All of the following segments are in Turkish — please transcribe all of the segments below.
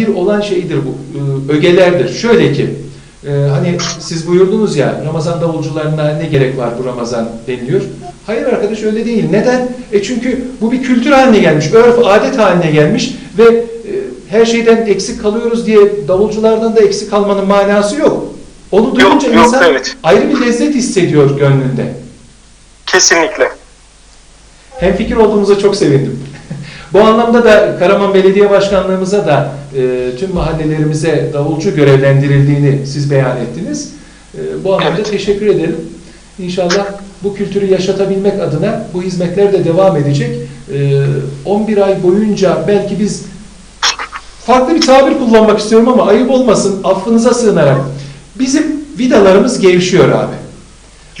bir olan şeydir bu, e, ögelerdir. Şöyle ki, e, hani siz buyurdunuz ya, Ramazan davulcularına ne gerek var bu Ramazan deniliyor. Hayır arkadaş öyle değil. Neden? E çünkü bu bir kültür haline gelmiş, örf, adet haline gelmiş ve e, her şeyden eksik kalıyoruz diye davulculardan da eksik kalmanın manası yok. Onu duyunca Yok, yok, insan evet. ayrı bir lezzet hissediyor gönlünde. Kesinlikle. Hem fikir olduğumuza çok sevindim. Bu anlamda da Karaman Belediye Başkanlığımıza da e, tüm mahallelerimize davulcu görevlendirildiğini siz beyan ettiniz. E, bu anlamda Evet. teşekkür ederim. İnşallah bu kültürü yaşatabilmek adına bu hizmetler de devam edecek. E, 11 ay boyunca belki biz farklı bir tabir kullanmak istiyorum ama ayıp olmasın affınıza sığınarak bizim vidalarımız gevşiyor abi.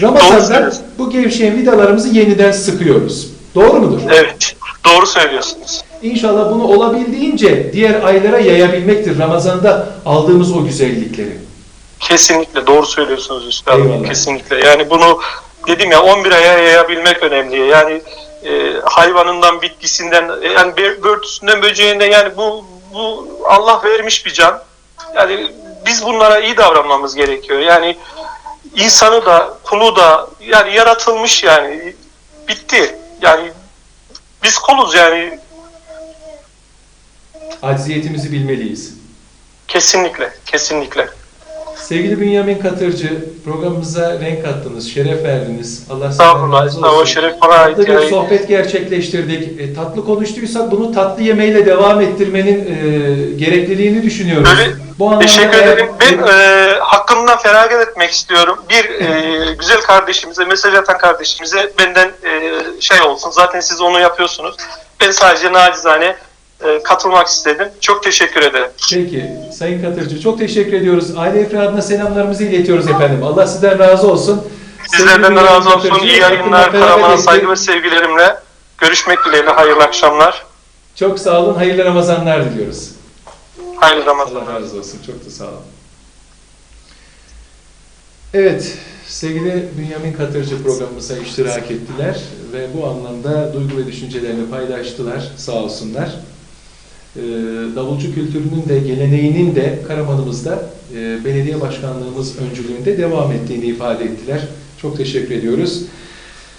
Ramazan'da bu gevşeyen vidalarımızı yeniden sıkıyoruz. Doğru mudur? Evet. Doğru söylüyorsunuz. İnşallah bunu olabildiğince diğer aylara yayabilmektir. Ramazan'da aldığımız o güzellikleri. Kesinlikle doğru söylüyorsunuz üstadım. Eyvallah. Kesinlikle. Yani bunu dedim ya 11 aya yayabilmek önemli. Yani e, hayvanından, bitkisinden, yani bö- börtüsünden, böceğinden yani bu bu Allah vermiş bir can. Yani biz bunlara iyi davranmamız gerekiyor. Yani insanı da, kulu da yani yaratılmış yani bitti. Yani biz kuluz yani Acziyetimizi bilmeliyiz. kesinlikle, kesinlikle. Sevgili Bünyamin Katırcı, programımıza renk kattınız, şeref verdiniz. Allah sizden razı olsun. Şeref bana ait. Tatlı bir sohbet gerçekleştirdik. E, tatlı konuştuysak bunu tatlı yemeyle devam ettirmenin e, gerekliliğini düşünüyoruz. Öyle, Bu anlamda Teşekkür ederim. Ben e, hakkımdan feragat etmek istiyorum. Bir e, güzel kardeşimize, mesaj atan kardeşimize benden e, şey olsun. Zaten siz onu yapıyorsunuz. Ben sadece nacizane e, katılmak istedim. Çok teşekkür ederim. Peki, Sayın Katırcı çok teşekkür ediyoruz. Aile efradına selamlarımızı iletiyoruz efendim. Allah sizden razı olsun. Sizlerden de razı olsun. Katırcı, İyi yayınlar. Karaman'a saygı ve sevgilerimle. Görüşmek dileğiyle. Hayırlı akşamlar. Çok sağ olun, hayırlı Ramazanlar diliyoruz. Hayırlı Ramazanlar. Allah razı olsun, çok da sağ olun. Evet, sevgili Bünyamin Katırcı programımıza iştirak ettiler ve bu anlamda duygu ve düşüncelerini paylaştılar, sağ olsunlar. Ee, davulcu kültürünün de geleneğinin de Karamanımızda e, belediye başkanlığımız öncülüğünde devam ettiğini ifade ettiler. Çok teşekkür ediyoruz.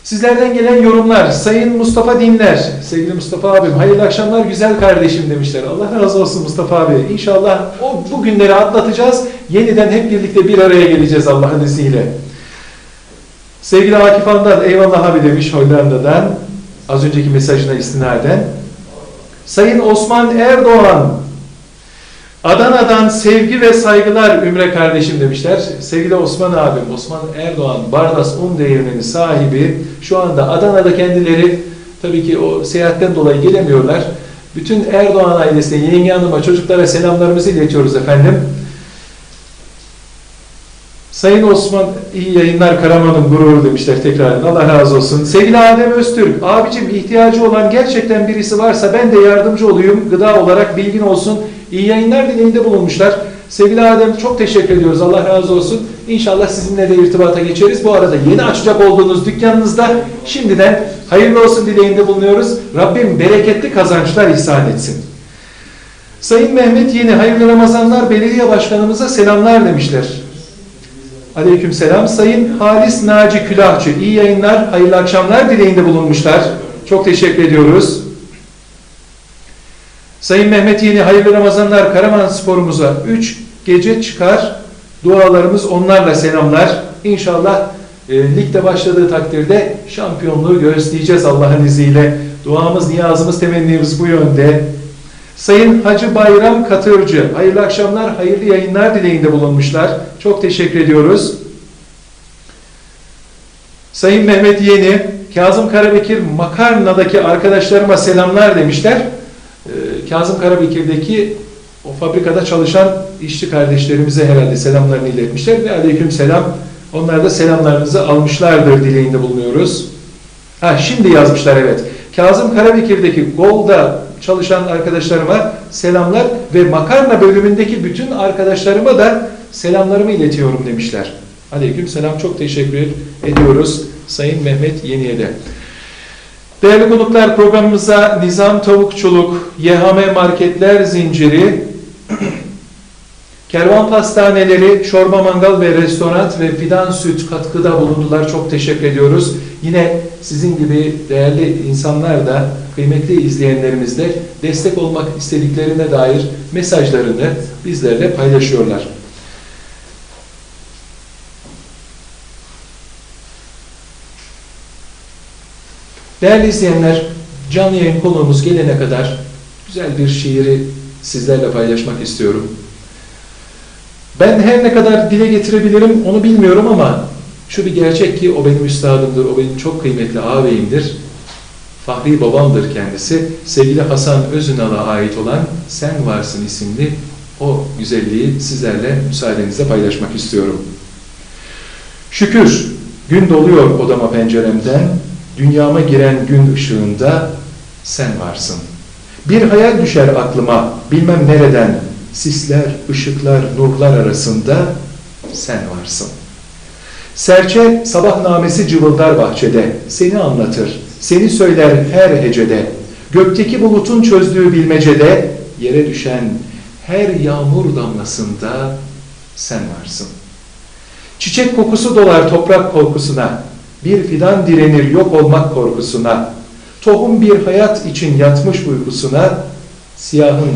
Sizlerden gelen yorumlar, Sayın Mustafa Dinler, sevgili Mustafa abim, hayırlı akşamlar güzel kardeşim demişler. Allah razı olsun Mustafa abi. İnşallah o bu günleri atlatacağız. Yeniden hep birlikte bir araya geleceğiz Allah'ın izniyle. Sevgili Akif Andan, eyvallah abi demiş Hollanda'dan. Az önceki mesajına istinaden. Sayın Osman Erdoğan, Adana'dan sevgi ve saygılar Ümre kardeşim demişler. Sevgili Osman abim, Osman Erdoğan, Barlas Un Değirmeni sahibi. Şu anda Adana'da kendileri tabii ki o seyahatten dolayı gelemiyorlar. Bütün Erdoğan ailesine, yenge hanıma, çocuklara selamlarımızı iletiyoruz efendim. Sayın Osman iyi yayınlar Karaman'ın gururu demişler tekrar. Allah razı olsun. Sevgili Adem Öztürk, abicim ihtiyacı olan gerçekten birisi varsa ben de yardımcı olayım. Gıda olarak bilgin olsun. İyi yayınlar dileğinde bulunmuşlar. Sevgili Adem çok teşekkür ediyoruz. Allah razı olsun. İnşallah sizinle de irtibata geçeriz. Bu arada yeni açacak olduğunuz dükkanınızda şimdiden hayırlı olsun dileğinde bulunuyoruz. Rabbim bereketli kazançlar ihsan etsin. Sayın Mehmet Yeni hayırlı Ramazanlar belediye başkanımıza selamlar demişler. Aleyküm selam. Sayın Halis Naci Külahçı iyi yayınlar, hayırlı akşamlar dileğinde bulunmuşlar. Çok teşekkür ediyoruz. Sayın Mehmet Yeni hayırlı Ramazanlar Karaman sporumuza 3 gece çıkar. Dualarımız onlarla selamlar. İnşallah e, ligde başladığı takdirde şampiyonluğu göstereceğiz Allah'ın izniyle. Duamız, niyazımız, temennimiz bu yönde. Sayın Hacı Bayram Katırcı, hayırlı akşamlar, hayırlı yayınlar dileğinde bulunmuşlar. Çok teşekkür ediyoruz. Sayın Mehmet Yeni, Kazım Karabekir Makarna'daki arkadaşlarıma selamlar demişler. Ee, Kazım Karabekir'deki o fabrikada çalışan işçi kardeşlerimize herhalde selamlarını iletmişler ve aleyküm selam. Onlar da selamlarınızı almışlardır dileğinde bulunuyoruz. Ha şimdi yazmışlar evet. Kazım Karabekir'deki Gol'da çalışan arkadaşlarıma selamlar ve makarna bölümündeki bütün arkadaşlarıma da selamlarımı iletiyorum demişler. Aleyküm selam çok teşekkür ediyoruz Sayın Mehmet Yeni'ye de. Değerli konuklar programımıza Nizam Tavukçuluk, YHM Marketler Zinciri, Kervan pastaneleri, çorba mangal ve restoran ve fidan süt katkıda bulundular. Çok teşekkür ediyoruz. Yine sizin gibi değerli insanlar da, kıymetli izleyenlerimiz de destek olmak istediklerine dair mesajlarını bizlerle paylaşıyorlar. Değerli izleyenler, canlı yayın konuğumuz gelene kadar güzel bir şiiri sizlerle paylaşmak istiyorum. Ben her ne kadar dile getirebilirim onu bilmiyorum ama şu bir gerçek ki o benim üstadımdır, o benim çok kıymetli ağabeyimdir. Fahri babamdır kendisi. Sevgili Hasan Özünal'a ait olan Sen Varsın isimli o güzelliği sizlerle müsaadenizle paylaşmak istiyorum. Şükür gün doluyor odama penceremden, dünyama giren gün ışığında sen varsın. Bir hayal düşer aklıma bilmem nereden, sisler, ışıklar, nurlar arasında sen varsın. Serçe sabah namesi cıvıldar bahçede, seni anlatır, seni söyler her hecede. Gökteki bulutun çözdüğü bilmecede, yere düşen her yağmur damlasında sen varsın. Çiçek kokusu dolar toprak korkusuna, bir fidan direnir yok olmak korkusuna, tohum bir hayat için yatmış uykusuna, siyahın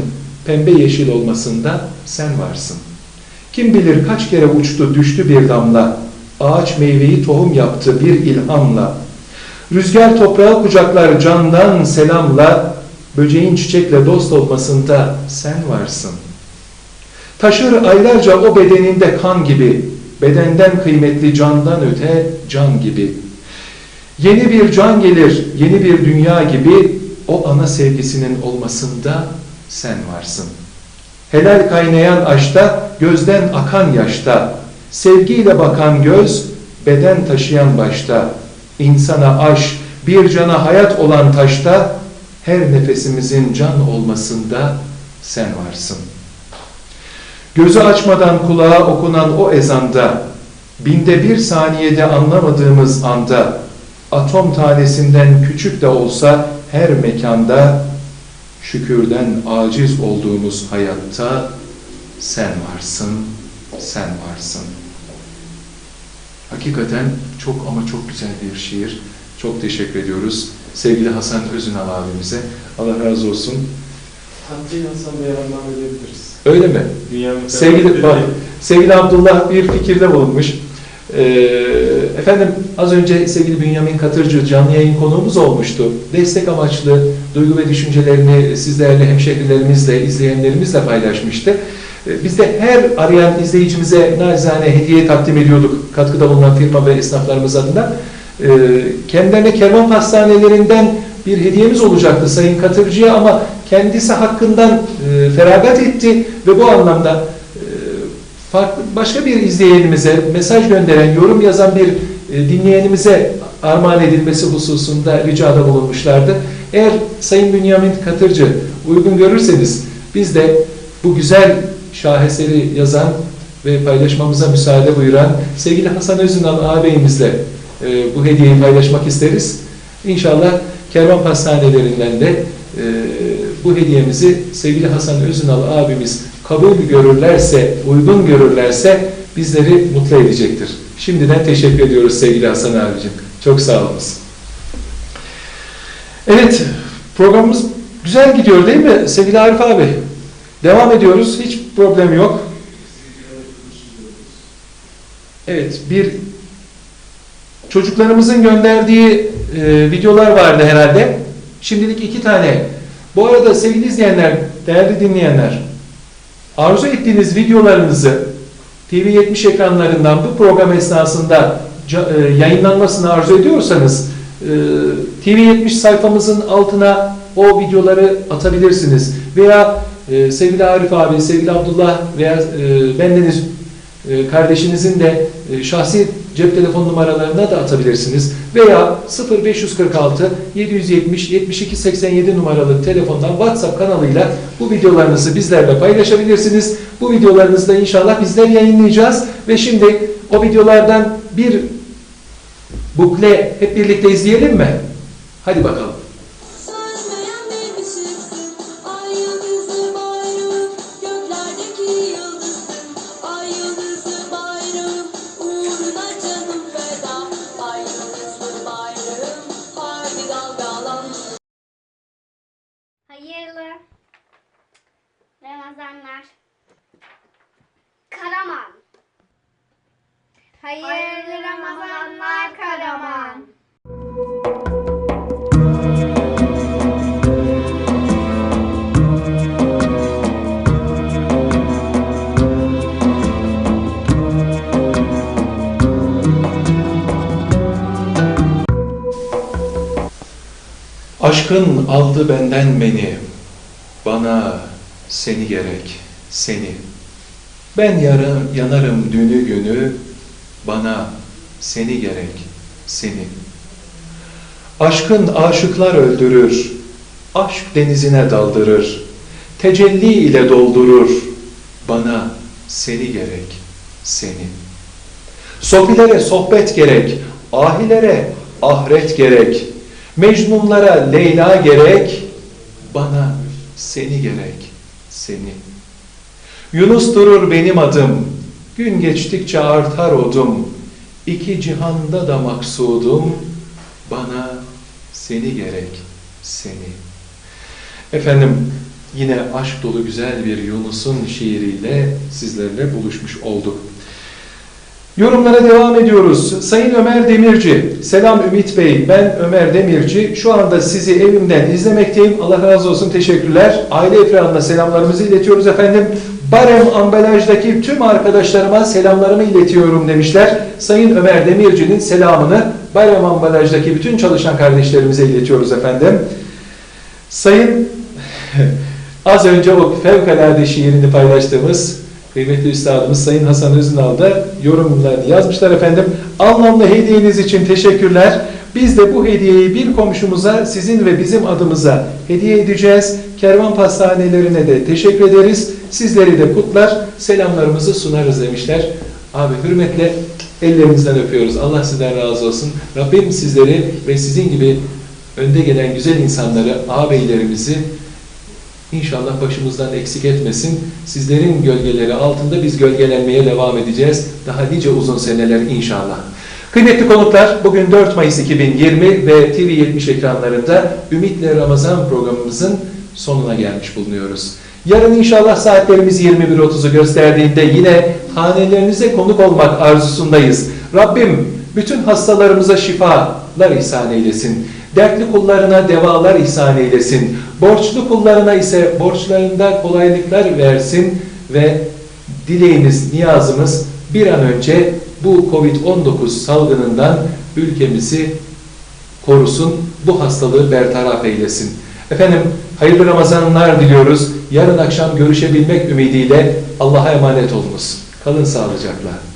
pembe yeşil olmasında sen varsın. Kim bilir kaç kere uçtu düştü bir damla, ağaç meyveyi tohum yaptı bir ilhamla. Rüzgar toprağı kucaklar candan selamla, böceğin çiçekle dost olmasında sen varsın. Taşır aylarca o bedeninde kan gibi, bedenden kıymetli candan öte can gibi. Yeni bir can gelir, yeni bir dünya gibi o ana sevgisinin olmasında sen varsın. Helal kaynayan aşta, gözden akan yaşta, sevgiyle bakan göz, beden taşıyan başta, insana aş, bir cana hayat olan taşta, her nefesimizin can olmasında sen varsın. Gözü açmadan kulağa okunan o ezanda, binde bir saniyede anlamadığımız anda, atom tanesinden küçük de olsa her mekanda, şükürden aciz olduğumuz hayatta sen varsın, sen varsın. Hakikaten çok ama çok güzel bir şiir. Çok teşekkür ediyoruz. Sevgili Hasan Özünal abimize. Allah razı olsun. Hakkı Hasan Bey'e anlam edebiliriz. Öyle mi? Dünyanın Sevgili, bak, sevgili Abdullah bir fikirde bulunmuş. Ee, efendim az önce sevgili Bünyamin Katırcı canlı yayın konuğumuz olmuştu. Destek amaçlı duygu ve düşüncelerini sizlerle, hemşehrilerimizle, izleyenlerimizle paylaşmıştı. Ee, Biz de her arayan izleyicimize nacizane hediye takdim ediyorduk katkıda bulunan firma ve esnaflarımız adına. Ee, Kendilerine kervan pastanelerinden bir hediyemiz olacaktı Sayın Katırcı'ya ama kendisi hakkından e, feragat etti ve bu anlamda e, farklı başka bir izleyenimize mesaj gönderen, yorum yazan bir e, dinleyenimize armağan edilmesi hususunda ricada bulunmuşlardı. Eğer Sayın Bünyamin Katırcı uygun görürseniz biz de bu güzel şaheseri yazan ve paylaşmamıza müsaade buyuran sevgili Hasan Özünal ağabeyimizle e, bu hediyeyi paylaşmak isteriz. İnşallah kervan pastanelerinden de e, bu hediyemizi sevgili Hasan Özünal abimiz kabul görürlerse, uygun görürlerse bizleri mutlu edecektir. Şimdiden teşekkür ediyoruz sevgili Hasan abicim. Çok sağ olunuz. Evet, programımız güzel gidiyor değil mi sevgili Arif abi? Devam ediyoruz, hiç problem yok. Evet, bir çocuklarımızın gönderdiği e, videolar vardı herhalde. Şimdilik iki tane. Bu arada sevgili izleyenler, değerli dinleyenler, arzu ettiğiniz videolarınızı TV70 ekranlarından bu program esnasında e, yayınlanmasını arzu ediyorsanız e, TV70 sayfamızın altına o videoları atabilirsiniz. Veya e, sevgili Arif abi, sevgili Abdullah veya e, bendeniz e, kardeşinizin de e, şahsi cep telefon numaralarına da atabilirsiniz. Veya 0546 770 72 87 numaralı telefondan WhatsApp kanalıyla bu videolarınızı bizlerle paylaşabilirsiniz. Bu videolarınızı da inşallah bizler yayınlayacağız. Ve şimdi o videolardan bir bukle hep birlikte izleyelim mi? Hadi bakalım. Aşkın aldı benden beni, bana seni gerek, seni. Ben yarım, yanarım dünü günü, bana seni gerek, seni. Aşkın aşıklar öldürür, aşk denizine daldırır, tecelli ile doldurur, bana seni gerek, seni. Sofilere sohbet gerek, ahilere ahiret gerek, Mecnunlara Leyla gerek, bana seni gerek, seni. Yunus durur benim adım, gün geçtikçe artar odum, iki cihanda da maksudum, bana seni gerek, seni. Efendim, yine aşk dolu güzel bir Yunus'un şiiriyle sizlerle buluşmuş olduk. Yorumlara devam ediyoruz. Sayın Ömer Demirci, selam Ümit Bey, ben Ömer Demirci. Şu anda sizi evimden izlemekteyim. Allah razı olsun, teşekkürler. Aile ekranına selamlarımızı iletiyoruz efendim. Barem ambalajdaki tüm arkadaşlarıma selamlarımı iletiyorum demişler. Sayın Ömer Demirci'nin selamını Barem ambalajdaki bütün çalışan kardeşlerimize iletiyoruz efendim. Sayın az önce o fevkalade şiirini paylaştığımız Kıymetli Üstadımız Sayın Hasan Özünal da yorumlarını yazmışlar efendim. Anlamlı hediyeniz için teşekkürler. Biz de bu hediyeyi bir komşumuza sizin ve bizim adımıza hediye edeceğiz. Kervan pastanelerine de teşekkür ederiz. Sizleri de kutlar, selamlarımızı sunarız demişler. Abi hürmetle ellerinizden öpüyoruz. Allah sizden razı olsun. Rabbim sizleri ve sizin gibi önde gelen güzel insanları, ağabeylerimizi İnşallah başımızdan eksik etmesin. Sizlerin gölgeleri altında biz gölgelenmeye devam edeceğiz. Daha nice uzun seneler inşallah. Kıymetli konuklar, bugün 4 Mayıs 2020 ve TV70 ekranlarında Ümit'le Ramazan programımızın sonuna gelmiş bulunuyoruz. Yarın inşallah saatlerimiz 21.30'u gösterdiğinde yine hanelerinize konuk olmak arzusundayız. Rabbim bütün hastalarımıza şifalar ihsan eylesin. Dertli kullarına devalar ihsan eylesin. Borçlu kullarına ise borçlarında kolaylıklar versin ve dileğimiz, niyazımız bir an önce bu Covid-19 salgınından ülkemizi korusun, bu hastalığı bertaraf eylesin. Efendim hayırlı Ramazanlar diliyoruz. Yarın akşam görüşebilmek ümidiyle Allah'a emanet olunuz. Kalın sağlıcakla.